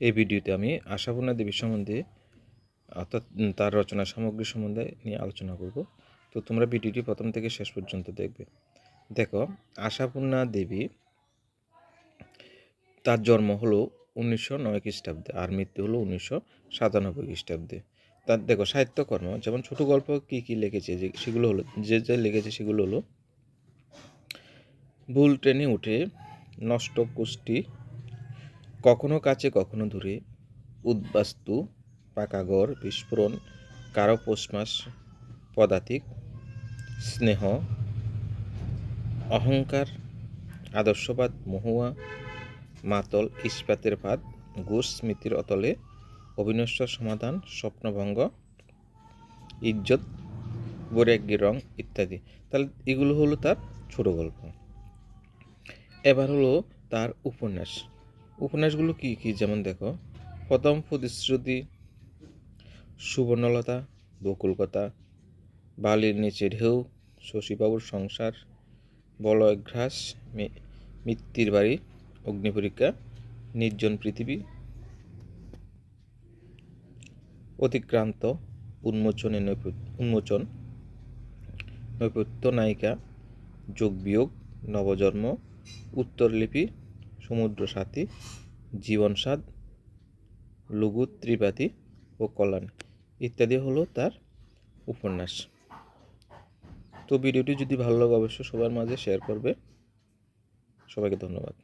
এই ভিডিওতে আমি আশাপূর্ণা দেবী সম্বন্ধে, অর্থাৎ তার রচনা সামগ্রী সম্বন্ধে নিয়ে আলোচনা করব। তো তোমরা ভিডিওটি প্রথম থেকে শেষ পর্যন্ত দেখবে। দেখো, আশাপূর্ণা দেবী তার জন্ম হলো উনিশশো নয় খ্রিস্টাব্দে আর মৃত্যু হলো উনিশশো সাতানব্বই খ্রিস্টাব্দে। তার, দেখো, সাহিত্যকর্ম, যেমন ছোট গল্প কী কী লিখেছে, যে, সেগুলো হলো, যে যে লিখেছে সেগুলো হলো, ভুল ট্রেনে উঠে নষ্ট কুষ্টি কখনো কাছে, কখনো দূরে। উদ্বাস্তু পাকাগড় বিস্ফোরণ কারও পোষমাস পদাতিক, স্নেহ, অহংকার, আদর্শবাদ, মহুয়া, মাতল, ইস্পাতের ভাত ঘুষ স্মৃতির অতলে, অবিনশ্বর সমাধান, স্বপ্নভঙ্গ, ইজ্জত বৈরাগ্যী রং ইত্যাদি। তাহলে এগুলো হলো তার ছোট গল্প। এবার হলো তার উপন্যাস। উপন্যাসগুলো কি কি? যেমন দেখো, প্রথম প্রতিশ্রুতি সুবর্ণলতা, বকুলকতা, বালির নিচে ঢেউ, শশীবাবুর সংসার বলয়ঘ্রাস মি- মিত্তির বাড়ি, অগ্নিপরীক্ষা, নির্জন পৃথিবী, অতিক্রান্ত, উন্মোচনে উন্মোচন নৈপথ্য নায়িকা, যোগ বিয়োগ, নবজন্ম, উত্তরলিপি সমুদ্র সাথী জীবনসাদ লঘু ত্রিপাঠী ও কল্যাণ ইত্যাদি হলো তার উপন্যাস। তো ভিডিওটি যদি ভালো লাগে অবশ্যই সবার মাঝে শেয়ার করবে। সবাইকে ধন্যবাদ।